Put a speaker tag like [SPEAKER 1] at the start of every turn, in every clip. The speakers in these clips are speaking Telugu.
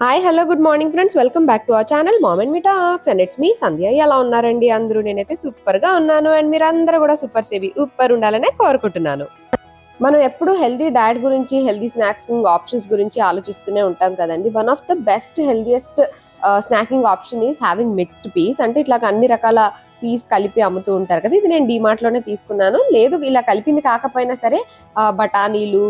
[SPEAKER 1] Hi hello good morning friends welcome back to our channel mom and me talks and it's me Sandhya ఎలా ఉన్నారండి అందరూ? నేనైతే సూపర్గా ఉన్నాను అండ్ మీరు అందరూ కూడా సూపర్ సేవి సూపర్ ఉండాలనే కోరుకుంటున్నాను. మనం ఎప్పుడు హెల్దీ డయట్ గురించి హెల్దీ స్నాక్స్ ఆప్షన్స్ గురించి ఆలోచిస్తూనే ఉంటాం కదండి. One of the best healthiest snacking option is having mixed peas అంటే ఇట్లా అన్ని రకాల పీస్ కలిపి అమ్ముతూ ఉంటారు కదా. ఇది నేను డీమార్ట్లోనే తీసుకున్నాను. లేదు ఇలా కలిపింది కాకపోయినా సరే uh, బఠానీలు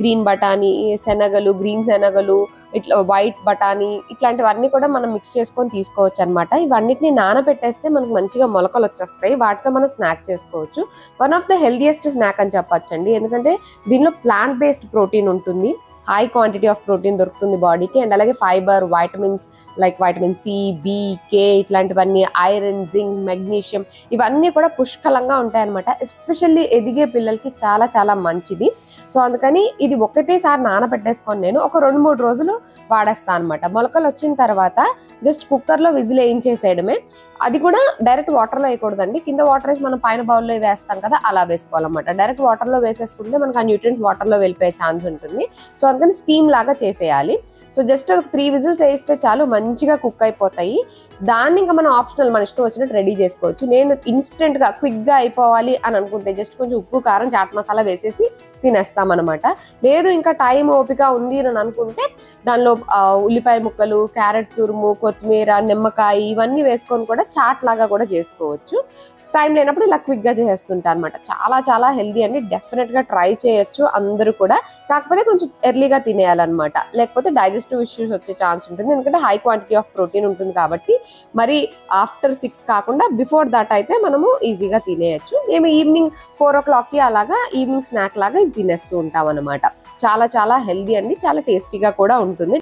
[SPEAKER 1] గ్రీన్ బఠానీ శనగలు గ్రీన్ శనగలు ఇట్లా వైట్ బఠానీ ఇట్లాంటివన్నీ కూడా మనం మిక్స్ చేసుకొని తీసుకోవచ్చు అనమాట ఇవన్నిటిని నానబెట్టేస్తే మనకు మంచిగా మొలకలు వచ్చేస్తాయి. వాటితో మనం స్నాక్ చేసుకోవచ్చు. One of the healthiest snack అని చెప్పొచ్చు అండి ఎందుకంటే దీనిలో ప్లాంట్ బేస్డ్ ప్రోటీన్ ఉంటుంది. హై క్వాంటిటీ ఆఫ్ ప్రోటీన్ దొరుకుతుంది బాడీకి అండ్ అలాగే fibre vitamins like vitamin C B K ఇట్లాంటివన్నీ ఐరన్ జింక్ మెగ్నీషియం ఇవన్నీ కూడా పుష్కలంగా ఉంటాయన్నమాట. ఎస్పెషల్లీ ఎదిగే పిల్లలకి చాలా చాలా మంచిది. సో అందుకని ఇది ఒకటేసారి నానబెట్టేసుకొని నేను ఒక రెండు మూడు రోజులు వాడేస్తాను అనమాట మొలకలు వచ్చిన తర్వాత జస్ట్ కుక్కర్లో విజిల్ వేయించేసేయడమే. అది కూడా డైరెక్ట్ వాటర్లో వేయకూడదండి. కింద వాటర్ వేసి మనం పైన బౌల్లో వేస్తాం కదా అలా వేసుకోవాలన్నమాట. డైరెక్ట్ వాటర్లో వేసేసుకుంటే మనకు ఆ న్యూట్రియన్స్ వాటర్లో వెళ్ళిపోయే ఛాన్స్ ఉంటుంది. సో పక్కన స్టీమ్ లాగా చేసేయాలి. సో జస్ట్ ఒక త్రీ విజిల్స్ వేస్తే చాలు మంచిగా కుక్ అయిపోతాయి. దాన్ని ఇంకా మనం ఆప్షనల్ మన ఇష్టం వచ్చినట్టు రెడీ చేసుకోవచ్చు. నేను ఇన్స్టెంట్గా క్విక్గా అయిపోవాలి అని అనుకుంటే జస్ట్ కొంచెం ఉప్పు కారం చాట్ మసాలా వేసేసి తినేస్తాం అనమాట లేదు ఇంకా టైం ఓపిక ఉంది అని అనుకుంటే దానిలో ఉల్లిపాయ ముక్కలు క్యారెట్ తురుము కొత్తిమీర నిమ్మకాయ ఇవన్నీ వేసుకొని కూడా చాట్ లాగా కూడా చేసుకోవచ్చు. టైం లేనప్పుడు ఇలా క్విక్గా అనమాట చాలా చాలా హెల్దీ అండి. డెఫినెట్గా ట్రై చేయొచ్చు అందరూ కూడా. కాకపోతే కొంచెం ఎర్లీగా తినేయాలన్నమాట. లేకపోతే డైజెస్టివ్ ఇష్యూస్ వచ్చే ఛాన్స్ ఉంటుంది. ఎందుకంటే హై క్వాంటిటీ ఆఫ్ ప్రోటీన్ ఉంటుంది కాబట్టి. మరి ఆఫ్టర్ సిక్స్ కాకుండా బిఫోర్ దట్ అయితే మనము ఈజీగా తినేయచ్చు. మేము ఈవినింగ్ ఫోర్ ఓ క్లాక్కి అలాగా ఈవినింగ్ స్నాక్ లాగా ఇది తినేస్తూ ఉంటాం అనమాట చాలా చాలా హెల్దీ అండి. చాలా టేస్టీగా కూడా ఉంటుంది.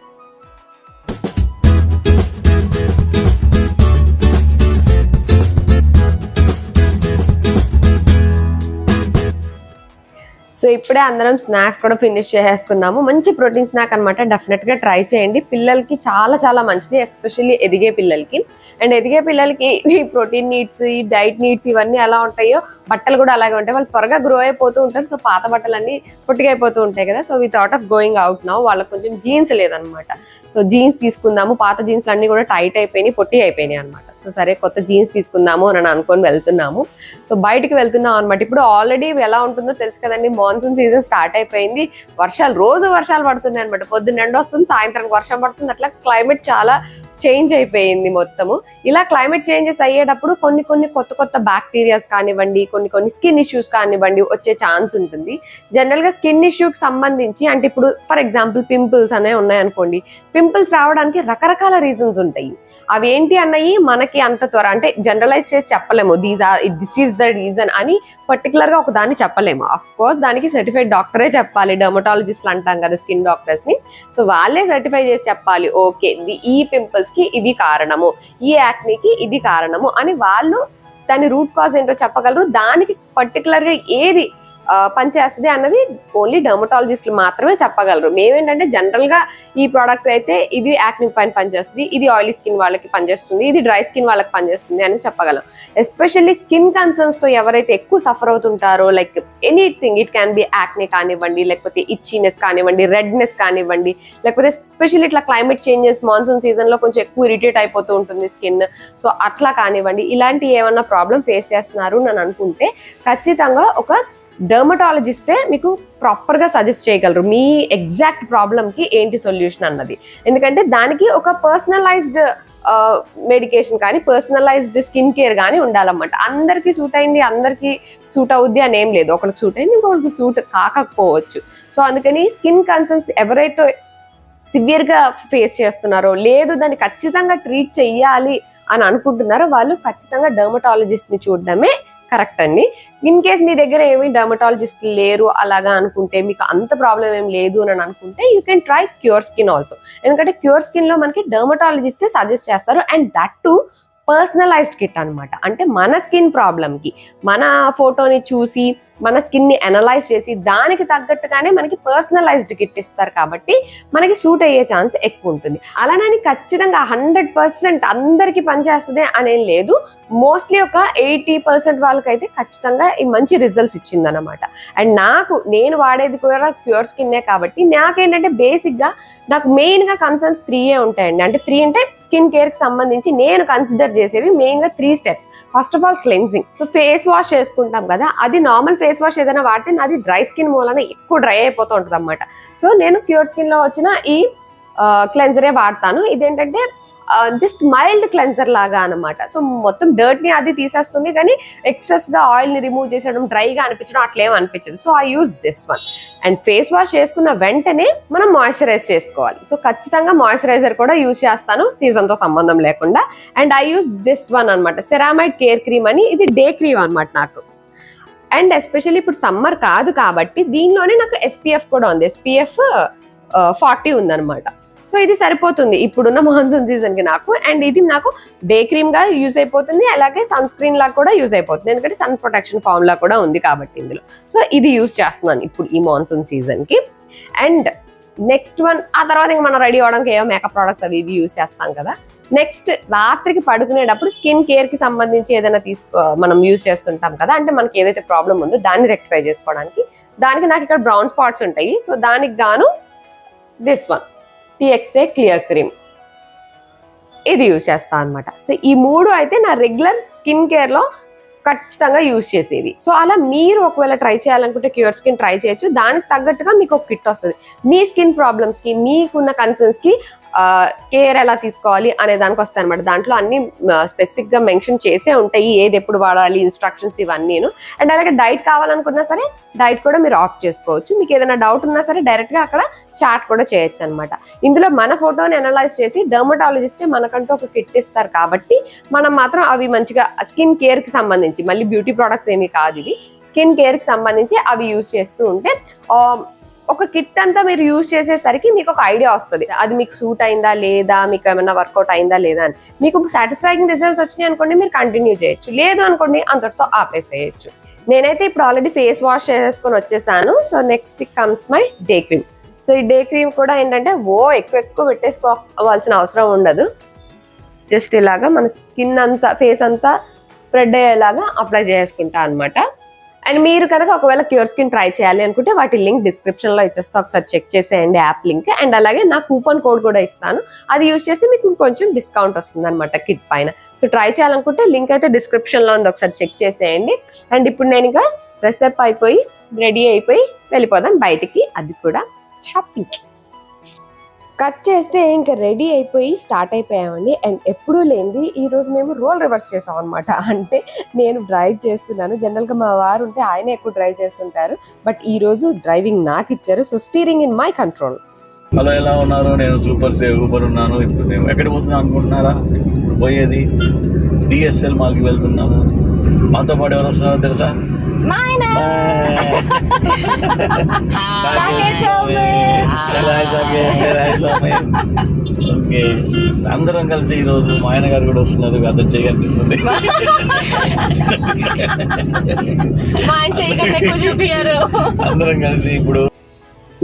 [SPEAKER 1] సో ఇప్పుడే అందరం స్నాక్స్ కూడా ఫినిష్ చేసేసుకున్నాము. మంచి ప్రోటీన్ స్నాక్ అనమాట డెఫినెట్గా ట్రై చేయండి. పిల్లలకి చాలా చాలా మంచిది ఎస్పెషల్లీ ఎదిగే పిల్లలకి. అండ్ ఎదిగే పిల్లలకి ఈ ప్రోటీన్ నీడ్స్ ఈ డైట్ నీడ్స్ ఇవన్నీ ఎలా ఉంటాయో బట్టలు కూడా అలాగే ఉంటాయి. వాళ్ళు త్వరగా గ్రో అయిపోతూ ఉంటారు. సో పాత బట్టలన్నీ పుట్టుకైపోతూ ఉంటాయి కదా. So we thought of going out now వాళ్ళకి కొంచెం జీన్స్ లేదనమాట సో జీన్స్ తీసుకుందాము. పాత జీన్స్ అన్ని కూడా టైట్ అయిపోయినాయి పొట్టి అయిపోయినాయి అనమాట సో సరే కొత్త జీన్స్ తీసుకుందాము అని అనుకొని వెళ్తున్నాము. సో బయటికి వెళ్తున్నాం అనమాట ఇప్పుడు ఆల్రెడీ ఎలా ఉంటుందో తెలుసు కదండి. మాన్సూన్ సీజన్ స్టార్ట్ అయిపోయింది. వర్షాలు రోజు వర్షాలు పడుతున్నాయి అనమాట పొద్దున్న ఎండ వస్తుంది సాయంత్రం వర్షం పడుతుంది అట్లా క్లైమేట్ చాలా చేంజ్ అయిపోయింది మొత్తము. ఇలా క్లైమేట్ చేంజెస్ అయ్యేటప్పుడు కొన్ని కొన్ని కొత్త కొత్త బ్యాక్టీరియాస్ కానివ్వండి కొన్ని కొన్ని స్కిన్ ఇష్యూస్ కానివ్వండి వచ్చే ఛాన్స్ ఉంటుంది. జనరల్గా స్కిన్ ఇష్యూకి సంబంధించి అంటే ఇప్పుడు ఫర్ ఎగ్జాంపుల్ పింపుల్స్ అనేవి ఉన్నాయనుకోండి. పింపుల్స్ రావడానికి రకరకాల రీజన్స్ ఉంటాయి. అవి ఏంటి అన్నవి మనకి అంత త్వర అంటే జనరలైజ్ చేసి చెప్పలేము. These are this is the reason అని పర్టికులర్గా ఒక దాన్ని చెప్పలేము. అఫ్ కోర్స్ దానికి సర్టిఫైడ్ డాక్టరే చెప్పాలి. డర్మటాలజిస్ట్లు అంటాం కదా స్కిన్ డాక్టర్స్ని. సో వాళ్ళే సర్టిఫై చేసి చెప్పాలి. ఓకే ఈ పింపుల్స్కి ఇవి కారణము. ఈ యాక్నీకి ఇది కారణము. అని వాళ్ళు దాని రూట్ కాజ్ ఏంటో చెప్పగలరు. దానికి పర్టికులర్గా ఏది పనిచేస్తుంది అన్నది ఓన్లీ డర్మటాలజిస్టులు మాత్రమే చెప్పగలరు. మేమేంటంటే జనరల్గా ఈ ప్రోడక్ట్ అయితే ఇది యాక్నిక్ పైన పనిచేస్తుంది ఇది ఆయిలీ స్కిన్ వాళ్ళకి పనిచేస్తుంది ఇది డ్రై స్కిన్ వాళ్ళకి పనిచేస్తుంది అని చెప్పగలం. ఎస్పెషల్లీ స్కిన్ కన్సర్న్స్తో ఎవరైతే ఎక్కువ suffer అవుతుంటారో like anything it can be acne కానివ్వండి లేకపోతే ఇచ్చినెస్ కానివ్వండి రెడ్నెస్ కానివ్వండి లేకపోతే ఎస్పెషల్లీ ఇట్లా క్లైమేట్ చేంజెస్ మాన్సూన్ సీజన్లో కొంచెం ఎక్కువ ఇరిటేట్ అయిపోతూ ఉంటుంది స్కిన్ సో అట్లా కానివ్వండి ఇలాంటి ఏమన్నా ప్రాబ్లం ఫేస్ చేస్తున్నారు అని అనుకుంటే ఖచ్చితంగా ఒక డర్మటాలజిస్టే మీకు ప్రాపర్గా సజెస్ట్ చేయగలరు. మీ ఎగ్జాక్ట్ ప్రాబ్లంకి ఏంటి సొల్యూషన్ అన్నది. ఎందుకంటే దానికి ఒక పర్సనలైజ్డ్ మెడికేషన్ కానీ పర్సనలైజ్డ్ స్కిన్ కేర్ కానీ ఉండాలన్నమాట. అందరికీ సూట్ అయింది అందరికీ సూట్ అవుద్ది అని ఏం లేదు. ఒకరికి సూట్ అయింది ఇంకొకరికి సూట్ కాకపోవచ్చు. సో అందుకని స్కిన్ కన్సర్న్స్ ఎవరైతే సివియర్గా ఫేస్ చేస్తున్నారో లేదు దాన్ని ఖచ్చితంగా ట్రీట్ చెయ్యాలి అని అనుకుంటున్నారో వాళ్ళు ఖచ్చితంగా డర్మటాలజిస్ట్ని చూడడమే కరెక్ట్ అండి. ఇన్ కేస్ మీ దగ్గర ఏమి డర్మటాలజిస్ట్ లేరు అలాగా అనుకుంటే మీకు అంత ప్రాబ్లం ఏం లేదు అని అనుకుంటే you can try Cure Skin also ఎందుకంటే క్యూర్ స్కిన్లో మనకి డర్మటాలజిస్టే సజెస్ట్ చేస్తారు. And that to personalised kit అనమాట అంటే మన స్కిన్ ప్రాబ్లమ్కి మన ఫోటోని చూసి మన స్కిన్ని అనలైజ్ చేసి దానికి తగ్గట్టుగానే మనకి పర్సనలైజ్డ్ కిట్ ఇస్తారు కాబట్టి మనకి సూట్ అయ్యే ఛాన్స్ ఎక్కువ ఉంటుంది. అలానని ఖచ్చితంగా హండ్రెడ్ పర్సెంట్ అందరికీ పనిచేస్తుంది అనేం లేదు. మోస్ట్లీ ఒక ఎయిటీ పర్సెంట్ వాళ్ళకైతే ఖచ్చితంగా ఈ మంచి రిజల్ట్స్ ఇచ్చిందనమాట అండ్ నాకు నేను వాడేది కూడా క్యూర్ స్కిన్నే కాబట్టి నాకేంటంటే బేసిక్గా నాకు మెయిన్గా కన్సర్న్స్ త్రీయే ఉంటాయండి. అంటే త్రీ అంటే స్కిన్ కేర్కి సంబంధించి నేను కన్సిడర్ చేసేవి మెయిన్గా three steps first of all cleansing so face wash చేసుకుంటాం కదా అది నార్మల్ ఫేస్ వాష్ ఏదైనా వాడితే నాది డ్రై స్కిన్ మూలన ఎక్కువ డ్రై అయిపోతూ ఉంటుంది అనమాట సో నేను క్యూర్ స్కిన్లో వచ్చిన ఈ క్లెన్సరే వాడతాను. ఇదేంటంటే జస్ట్ మైల్డ్ క్లెన్సర్ లాగా అనమాట సో మొత్తం డర్ట్ని అది తీసేస్తుంది కానీ ఎక్సెస్గా రిమూవ్ చేసేయడం డ్రైగా అనిపించడం అట్లేం అనిపించదు. So I use this one and face wash చేసుకున్న వెంటనే మనం మాయిశ్చరైజ్ చేసుకోవాలి. సో ఖచ్చితంగా మాయిశ్చరైజర్ కూడా యూజ్ చేస్తాను సీజన్తో సంబంధం లేకుండా. And I use this one అనమాట సెరామైడ్ కేర్ క్రీమ్ అని ఇది డే క్రీమ్ అనమాట నాకు. అండ్ ఎస్పెషల్లీ ఇప్పుడు సమ్మర్ కాదు కాబట్టి దీనిలోనే నాకు ఎస్పీఎఫ్ కూడా ఉంది. ఎస్పీఎఫ్ ఫార్టీ ఉందన్నమాట. సో ఇది సరిపోతుంది. ఇప్పుడున్న మాన్సూన్ సీజన్కి నాకు. అండ్ ఇది నాకు డే క్రీమ్గా యూజ్ అయిపోతుంది. అలాగే సన్ స్క్రీన్ లా కూడా యూజ్ అయిపోతుంది. ఎందుకంటే సన్ ప్రొటెక్షన్ ఫామ్ లా కూడా ఉంది కాబట్టి ఇందులో. సో ఇది యూజ్ చేస్తున్నాను ఇప్పుడు ఈ మాన్సూన్ సీజన్కి అండ్ నెక్స్ట్ వన్ ఆ తర్వాత ఇంకా మనం రెడీ అవడానికి ఏవో మేకప్ ప్రోడక్ట్స్ అవి ఇవి యూజ్ చేస్తాం కదా. నెక్స్ట్ రాత్రికి పడుకునేటప్పుడు స్కిన్ కేర్కి సంబంధించి ఏదైనా తీసుకో మనం యూజ్ చేస్తుంటాం కదా. అంటే మనకి ఏదైతే ప్రాబ్లం ఉందో దాన్ని రెక్టిఫై చేసుకోవడానికి. దానికి నాకు ఇక్కడ బ్రౌన్ స్పాట్స్ ఉంటాయి. సో దానికి గాను దిస్ వన్ టిఎక్సే క్లియర్ క్రీమ్ ఇది యూజ్ చేస్తాను అనమాట సో ఈ మూడు అయితే నా రెగ్యులర్ స్కిన్ కేర్లో ఖచ్చితంగా యూజ్ చేసేవి. సో అలా మీరు ఒకవేళ ట్రై చేయాలనుకుంటే క్యూర్ స్కిన్ ట్రై చేయొచ్చు. దానికి తగ్గట్టుగా మీకు ఒక కిట్ వస్తుంది. మీ స్కిన్ ప్రాబ్లమ్స్కి మీకున్న కన్సర్న్స్కి కేర్ ఎలా తీసుకోవాలి అనే దానికి వస్తాయి అనమాట దాంట్లో అన్ని స్పెసిఫిక్గా మెన్షన్ చేసే ఉంటాయి. ఏది ఎప్పుడు వాడాలి ఇన్స్ట్రక్షన్స్ ఇవన్నీ అండ్ అలాగే డైట్ కావాలనుకున్నా సరే డైట్ కూడా మీరు ఆఫ్ చేసుకోవచ్చు. మీకు ఏదైనా డౌట్ ఉన్నా సరే డైరెక్ట్గా అక్కడ చాట్ కూడా చేయొచ్చు అనమాట ఇందులో మన ఫోటోని అనలైజ్ చేసి డర్మటాలజిస్టే మనకంటూ ఒక కిట్ ఇస్తారు కాబట్టి మనం మాత్రం అవి మంచిగా స్కిన్ కేర్కి సంబంధించి మళ్ళీ బ్యూటీ ప్రొడక్ట్స్ ఏమీ కాదు ఇవి. స్కిన్ కేర్కి సంబంధించి అవి యూజ్ చేస్తూ ఉంటే ఒక కిట్ అంతా మీరు యూజ్ చేసేసరికి మీకు ఒక ఐడియా వస్తుంది. అది మీకు సూట్ అయిందా లేదా? మీకు ఏమైనా వర్కౌట్ అయిందా లేదా అని. మీకు సాటిస్ఫైయింగ్ రిజల్ట్స్ వచ్చినాయి అనుకోండి మీరు కంటిన్యూ చేయొచ్చు. లేదు అనుకోండి అంతటితో ఆపేసేయచ్చు. నేనైతే ఇప్పుడు ఆల్రెడీ ఫేస్ వాష్ చేసుకొని వచ్చేసాను. So next comes my day cream so ఈ డే క్రీమ్ కూడా ఏంటంటే ఓ ఎక్కువ ఎక్కువ పెట్టేసుకోవాల్సిన అవసరం ఉండదు. జస్ట్ ఇలాగా మన స్కిన్ అంతా ఫేస్ అంతా స్ప్రెడ్ అయ్యేలాగా అప్లై చేసుకుంటా అనమాట అండ్ మీరు కనుక ఒకవేళ క్యూర్ స్కిన్ ట్రై చేయాలి అనుకుంటే వాటి లింక్ డిస్క్రిప్షన్లో ఇచ్చేస్తే. ఒకసారి చెక్ చేసేయండి యాప్ లింక్ అండ్ అలాగే నా కూపన్ కోడ్ కూడా ఇస్తాను. అది యూజ్ చేస్తే మీకు కొంచెం డిస్కౌంట్ వస్తుంది అనమాట కిట్ పైన. సో ట్రై చేయాలనుకుంటే లింక్ అయితే డిస్క్రిప్షన్లో ఉంది. ఒకసారి చెక్ చేసేయండి. అండ్ ఇప్పుడు నేను ఇంకా డ్రెస్అప్ అయిపోయి రెడీ అయిపోయి వెళ్ళిపోదాం బయటికి. అది కూడా షాపింగ్ కట్ చేస్తే ఇంకా రెడీ అయిపోయి స్టార్ట్ అయిపోయామండి. అండ్ ఎప్పుడూ లేనిది ఈరోజు మేము రోల్ రివర్స్ చేసాం అనమాట అంటే నేను డ్రైవ్ చేస్తున్నాను. జనరల్గా మా వారు ఉంటే ఆయనే ఎక్కువ డ్రైవ్ చేస్తుంటారు. బట్ ఈరోజు డ్రైవింగ్ నాకు ఇచ్చారు. So steering in my control.
[SPEAKER 2] Hello ఎలా ఉన్నారు? నేను సూపర్ సేవ్ సూపర్ ఉన్నాను. ఇప్పుడు మేము ఎక్కడ పోతున్నాం అనుకుంటున్నారా? ఇప్పుడు పోయేది డిఎస్ఎల్ మాల్కి వెళ్తున్నాము. మాతో పాటు ఎవరు వస్తున్నారో తెలుసా? ఓకే అందరం కలిసి ఈ రోజు మా ఆయన గారు కూడా వస్తున్నారు అతను చేయి కనిపిస్తుంది అందరం కలిసి ఇప్పుడు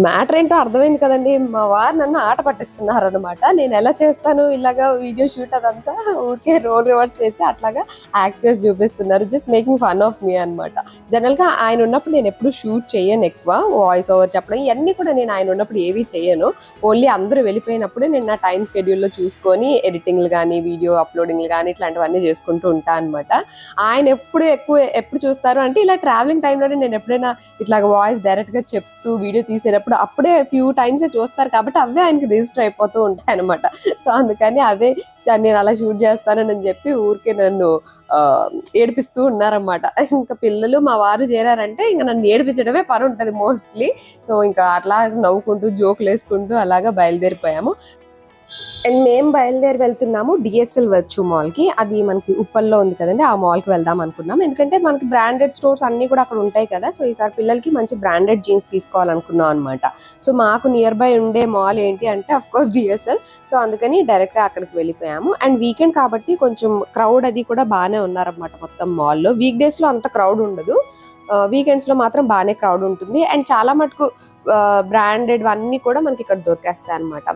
[SPEAKER 1] మ్యాటర్ ఏంటో అర్థమైంది కదండి. మా వారు నన్ను ఆట పట్టిస్తున్నారు అనమాట నేను ఎలా చేస్తాను ఇలాగా వీడియో షూట్ అదంతా? ఊరికే రోల్ రివర్స్ చేసి అట్లాగా యాక్ట్ చేసి చూపిస్తున్నారు. Just making fun of me అనమాట జనరల్గా ఆయన ఉన్నప్పుడు నేను ఎప్పుడు షూట్ చేయను ఎక్కువ. వాయిస్ ఓవర్ చెప్పడం ఇవన్నీ కూడా నేను ఆయన ఉన్నప్పుడు ఏవి చేయను. ఓన్లీ అందరూ వెళ్ళిపోయినప్పుడే నేను నా టైం స్కెడ్యూల్లో చూసుకొని ఎడిటింగ్లు కానీ వీడియో అప్లోడింగ్లు కానీ ఇట్లాంటివన్నీ చేసుకుంటూ ఉంటాను అనమాట ఆయన ఎప్పుడు ఎక్కువ ఎప్పుడు చూస్తారు అంటే ఇలా ట్రావెలింగ్ టైంలోనే నేను ఎప్పుడైనా ఇట్లా వాయిస్ డైరెక్ట్గా చెప్తూ వీడియో తీసేటప్పుడు అప్పుడే ఫ్యూ టైమ్స్ చూస్తారు కాబట్టి అవే ఆయనకి రిజిస్టర్ అయిపోతూ ఉంటాయి అనమాట సో అందుకని అవే నేను అలా షూట్ చేస్తానని చెప్పి ఊరికే నన్ను ఆ, ఏడిపిస్తూ ఉన్నారన్నమాట. ఇంకా పిల్లలు మా వారు చేరారంటే ఇంకా నన్ను ఏడిపించడమే పని ఉంటుంది మోస్ట్లీ సో ఇంకా అట్లా నవ్వుకుంటూ జోకులు వేసుకుంటూ అలాగా బయలుదేరిపోయాము. అండ్ మేము బయలుదేరి వెళ్తున్నాము డిఎస్ఎల్ వర్చు మాల్కి అది మనకి ఉప్పల్లో ఉంది కదండి ఆ మాల్కి వెళ్దాం అనుకున్నాం. ఎందుకంటే మనకి బ్రాండెడ్ స్టోర్స్ అన్నీ కూడా అక్కడ ఉంటాయి కదా సో ఈసారి పిల్లలకి మంచి బ్రాండెడ్ జీన్స్ తీసుకోవాలనుకున్నాం అనమాట సో మాకు నియర్ బై ఉండే మాల్ ఏంటి అంటే అఫ్ కోర్స్ డిఎస్ఎల్ సో అందుకని డైరెక్ట్గా అక్కడికి వెళ్ళిపోయాము. అండ్ వీకెండ్ కాబట్టి కొంచెం క్రౌడ్ అది కూడా బాగానే ఉన్నారన్నమాట మొత్తం మాల్లో వీక్ డేస్లో అంత క్రౌడ్ ఉండదు. వీకెండ్స్లో మాత్రం బాగానే క్రౌడ్ ఉంటుంది. అండ్ చాలా మటుకు బ్రాండెడ్ అన్నీ కూడా మనకి ఇక్కడ దొరికేస్తాయి అనమాట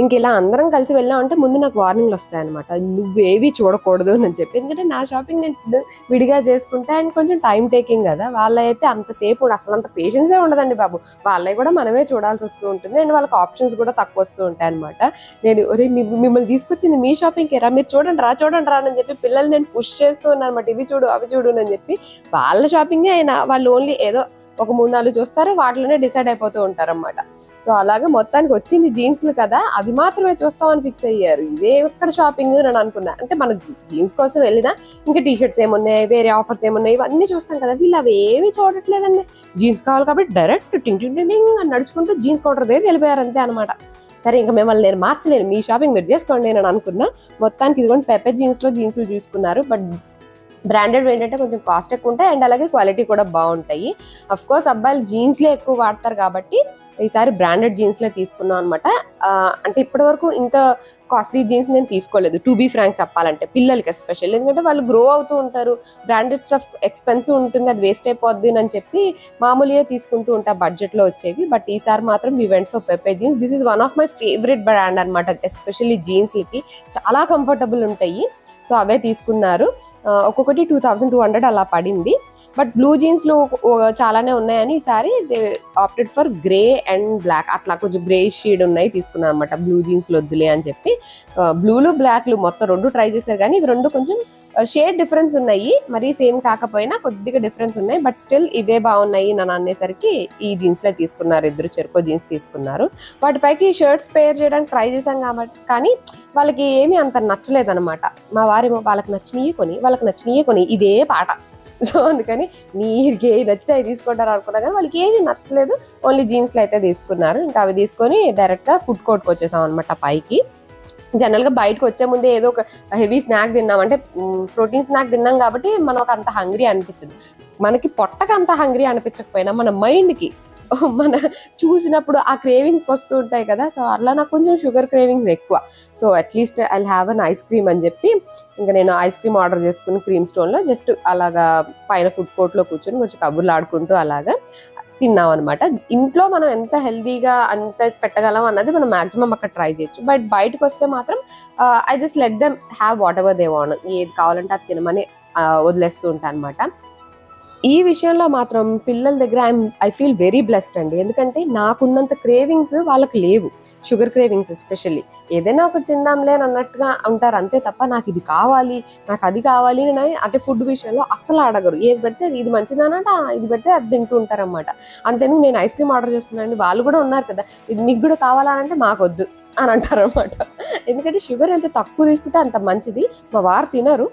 [SPEAKER 1] ఇంక ఇలా అందరం కలిసి వెళ్ళాం అంటే ముందు నాకు వార్నింగ్లు వస్తాయి అనమాట నువ్వేవి చూడకూడదు అని చెప్పి. ఎందుకంటే నా షాపింగ్ నేను విడిగా చేసుకుంటే అండ్ కొంచెం టైం టేకింగ్ కదా. వాళ్ళైతే అంతసేపు అసలు అంత పేషెన్సే ఉండదండి బాబు. వాళ్ళవి కూడా మనమే చూడాల్సి వస్తూ ఉంటుంది. అండ్ వాళ్ళకి ఆప్షన్స్ కూడా తక్కువ వస్తూ ఉంటాయి అనమాట నేను ఒరే మిమ్మల్ని తీసుకొచ్చింది మీ షాపింగ్ రా మీరు చూడండి రా చూడండి రా అని చెప్పి పిల్లల్ని నేను పుష్ చేస్తూ ఉన్నాను అనమాట ఇవి చూడు అవి చూడు అని చెప్పి వాళ్ళ షాపింగే అయినా వాళ్ళు ఓన్లీ ఏదో ఒక మూడు నాలుగు చూస్తారు. వాటిలోనే డిసైడ్ అయిపోతూ ఉంటారు అనమాట సో అలాగే మొత్తానికి వచ్చింది జీన్స్లు కదా. అవి మాత్రమే చూస్తామని ఫిక్స్ అయ్యారు ఇదే ఎక్కడ షాపింగ్ అని అనుకున్నా. అంటే మన జీన్స్ కోసం వెళ్ళినా ఇంకా టీ షర్ట్స్ ఏమున్నాయి వేరే ఆఫర్స్ ఏమున్నాయి ఇవన్నీ చూస్తాం కదా. వీళ్ళు అవి ఏమీ చూడట్లేదండి. జీన్స్ కావాలి కాబట్టి డైరెక్ట్ టింగ్ టింగ్ టింగ్ టింగ్ అని నడుచుకుంటూ జీన్స్ కౌంటర్ దగ్గర వెళ్ళిపోయారు అంతే అనమాట సరే ఇంకా మిమ్మల్ని నేను మార్చలేను. మీ షాపింగ్ మీరు చేసుకోండి నేను అనుకున్నా. మొత్తానికి ఇదిగోండి పెప్పే జీన్స్లో జీన్స్లు చూసుకున్నారు. బట్ బ్రాండెడ్ ఏంటంటే కొంచెం కాస్ట్ ఎక్కువ ఉంటాయి. అండ్ అలాగే క్వాలిటీ కూడా బాగుంటాయి. అఫ్ కోర్స్ అబ్బాయిలు జీన్స్లే ఎక్కువ వాడతారు కాబట్టి ఈసారి బ్రాండెడ్ జీన్స్లే తీసుకున్నాం అనమాట అంటే ఇప్పటివరకు ఇంత కాస్ట్లీ జీన్స్ నేను తీసుకోలేదు. టు బీ ఫ్రాంక్ చెప్పాలంటే పిల్లలకి ఎస్పెషల్ ఎందుకంటే వాళ్ళు గ్రో అవుతూ ఉంటారు. బ్రాండెడ్ స్టఫ్ ఎక్స్పెన్సివ్ ఉంటుంది. అది వేస్ట్ అయిపోద్ది అని చెప్పి మామూలుగా తీసుకుంటూ ఉంటా బడ్జెట్లో వచ్చేవి. బట్ ఈసారి మాత్రం we went for Pepe jeans this is one of my favourite brand అనమాట ఎస్పెషల్లీ జీన్స్లకి చాలా కంఫర్టబుల్ ఉంటాయి. సో అవే తీసుకున్నారు. ఒక్కొక్కటి టూ థౌజండ్ టూ హండ్రెడ్ అలా పడింది. బట్ బ్లూ జీన్స్లో చాలానే ఉన్నాయని ఈసారి they opted for grey and black. అట్లా కొంచెం గ్రే షేడ్ ఉన్నాయి తీసుకున్నాను అనమాట బ్లూ జీన్స్లో వద్దులే అని చెప్పి. బ్లూలు బ్లాక్లు మొత్తం రెండు ట్రై చేశారు కానీ ఇవి రెండు కొంచెం షేడ్ డిఫరెన్స్ ఉన్నాయి. మరీ సేమ్ కాకపోయినా కొద్దిగా డిఫరెన్స్ ఉన్నాయి. బట్ స్టిల్ ఇవే బాగున్నాయి నన్ను అనేసరికి ఈ జీన్స్లే తీసుకున్నారు. ఇద్దరు చెరుకో జీన్స్ తీసుకున్నారు. వాటిపైకి షర్ట్స్ పేర్ చేయడానికి ట్రై చేశాం కాబట్టి కానీ వాళ్ళకి ఏమీ అంత నచ్చలేదు అనమాట మా వారేమో వాళ్ళకి నచ్చినవి కొని వాళ్ళకి నచ్చినవి కొని ఇదే పాట. సో అందుకని నీకు ఏ నచ్చితే అవి తీసుకుంటారు అనుకున్నా కానీ వాళ్ళకి ఏమీ నచ్చలేదు. ఓన్లీ జీన్స్లు అయితే తీసుకున్నారు. ఇంకా అవి తీసుకొని డైరెక్ట్గా ఫుడ్ కోర్ట్కి వచ్చేసాం అనమాట పైకి. జనరల్గా బయటకు వచ్చే ముందే ఏదో ఒక హెవీ స్నాక్ తిన్నాం. అంటే ప్రోటీన్ స్నాక్ తిన్నాం కాబట్టి మనకు అంత హంగ్రీ అనిపించదు. మనకి పొట్టకు అంత హంగ్రీ అనిపించకపోయినా మన మైండ్కి మన చూసినప్పుడు ఆ క్రేవింగ్స్ వస్తూ ఉంటాయి కదా సో అట్లా నాకు కొంచెం షుగర్ క్రేవింగ్స్ ఎక్కువ. So at least I have an ice cream అని చెప్పి ఇంకా నేను ఐస్ క్రీమ్ ఆర్డర్ చేసుకుని క్రీమ్ స్టోన్లో జస్ట్ అలాగా పైన ఫుడ్ కోర్ట్లో కూర్చొని కొంచెం కబుర్లు ఆడుకుంటూ అలాగా తిన్నాం అనమాట ఇంట్లో మనం ఎంత హెల్దీగా అంత పెట్టగలం అన్నది మనం మాక్సిమం అక్కడ ట్రై చేయొచ్చు. బట్ బయటకు వస్తే మాత్రం I just let them have whatever they want ఏది కావాలంటే అది తినమని uh, వదిలేస్తూ ఉంటాను అనమాట ఈ విషయంలో మాత్రం పిల్లల దగ్గర I'm I feel very blessed అండి. ఎందుకంటే నాకున్నంత క్రేవింగ్స్ వాళ్ళకి లేవు. Sugar cravings especially. ఏదైనా ఒకటి తిందాంలే అని అన్నట్టుగా ఉంటారు. అంతే తప్ప నాకు ఇది కావాలి నాకు అది కావాలి అని అంటే ఫుడ్ విషయంలో అస్సలు అడగరు. ఏది పెడితే అది ఇది మంచిదనంట ఇది పెడితే అది తింటూ ఉంటారన్నమాట. అంతేందుకు నేను ఐస్ క్రీమ్ ఆర్డర్ చేసుకున్నాను వాళ్ళు కూడా ఉన్నారు కదా ఇది మీకు కూడా కావాలనంటే మాకొద్దు అంటే మాకు వద్దు అని అంటారు అనమాట ఎందుకంటే షుగర్ ఎంత తక్కువ తీసుకుంటే అంత మంచిది. మా వారు తినరు.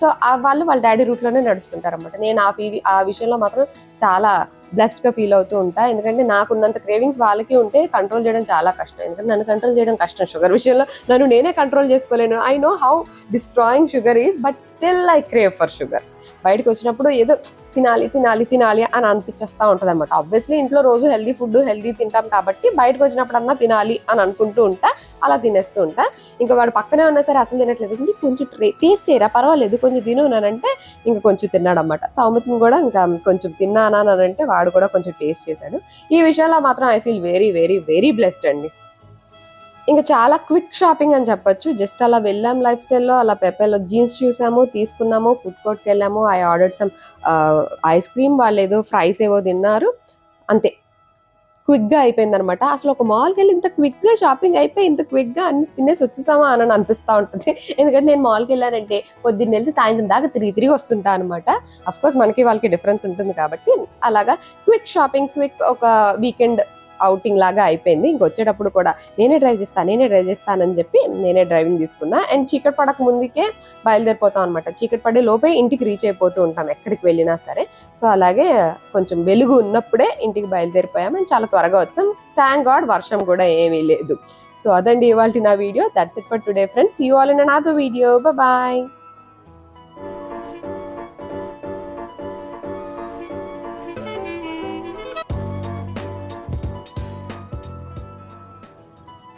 [SPEAKER 1] సో వాళ్ళు వాళ్ళ డాడీ రూట్లోనే నడుస్తుంటారు అనమాట నేను ఆ ఫీ ఆ విషయంలో మాత్రం చాలా బ్లెస్డ్గా గా ఫీల్ అవుతూ ఉంటా. ఎందుకంటే నాకున్నంత క్రేవింగ్స్ వాళ్ళకి ఉంటే కంట్రోల్ చేయడం చాలా కష్టం. ఎందుకంటే నన్ను కంట్రోల్ చేయడం కష్టం షుగర్ విషయంలో. నన్ను నేనే కంట్రోల్ చేసుకోలేను. I know how destroying sugar is but still I crave for sugar. బయటకు వచ్చినప్పుడు ఏదో తినాలి తినాలి తినాలి అని అనిపించేస్తూ ఉంటుంది అనమాట ఆబ్వియస్లీ ఇంట్లో రోజు హెల్దీ ఫుడ్ హెల్దీ తింటాం కాబట్టి బయటకు వచ్చినప్పుడన్నా తినాలి అని అనుకుంటూ ఉంటా అలా తినేస్తూ ఉంటా. ఇంకా వాడు పక్కనే ఉన్నా సరే అసలు తినట్లేదు. "ఇంక కొంచెం టేస్ట్ చేయరా? పర్వాలేదు. కొంచెం తిను అంటే ఇంకా కొంచెం తిన్నాడు అనమాట సౌమిత్ని కూడా ఇంకా కొంచెం తిన్నానా అని అంటే వాడు కూడా కొంచెం టేస్ట్ చేశాడు. ఈ విషయంలో మాత్రం I feel very very very blessed అండి. ఇంకా చాలా క్విక్ షాపింగ్ అని చెప్పొచ్చు. జస్ట్ అలా వెళ్ళాం లైఫ్ స్టైల్లో అలా పెప్పేలో జీన్స్ చూసాము తీసుకున్నాము ఫుడ్ కోర్ట్కి వెళ్ళాము. I order some ice cream వాళ్ళు ఏదో ఫ్రైస్ ఏవో తిన్నారు. అంతే. క్విక్గా అయిపోయింది అనమాట అసలు ఒక మాల్కి వెళ్ళి ఇంత క్విక్గా షాపింగ్ అయిపోయి ఇంత క్విక్గా అన్ని తినేసి వచ్చేసామా అని అనిపిస్తూ ఉంటుంది. ఎందుకంటే నేను మాల్కి వెళ్ళానంటే పొద్దున్న వెళ్తే సాయంత్రం దాకా తిరిగి తిరిగి వస్తుంటా అనమాట. కోర్స్ మనకి వాళ్ళకి డిఫరెన్స్ ఉంటుంది కాబట్టి అలాగా క్విక్ షాపింగ్ క్విక్ ఒక వీకెండ్ అవుటింగ్ లాగా అయిపోయింది. ఇంకొచ్చేటప్పుడు కూడా నేనే డ్రైవ్ చేస్తాను నేనే డ్రైవ్ చేస్తానని చెప్పి నేనే డ్రైవింగ్ తీసుకున్నా. అండ్ చీకటి పడక ముందుకే బయలుదేరిపోతాం అనమాట చీకటి పడే లోపే ఇంటికి రీచ్ అయిపోతూ ఉంటాం ఎక్కడికి వెళ్ళినా సరే. సో అలాగే కొంచెం వెలుగు ఉన్నప్పుడే ఇంటికి బయలుదేరిపోయాం అండ్ చాలా త్వరగా వచ్చాం. థ్యాంక్ గాడ్ వర్షం కూడా ఏమీ లేదు. సో అదండి ఇవాళ నా video. That's it for today friends you all in నాతో వీడియో బాయ్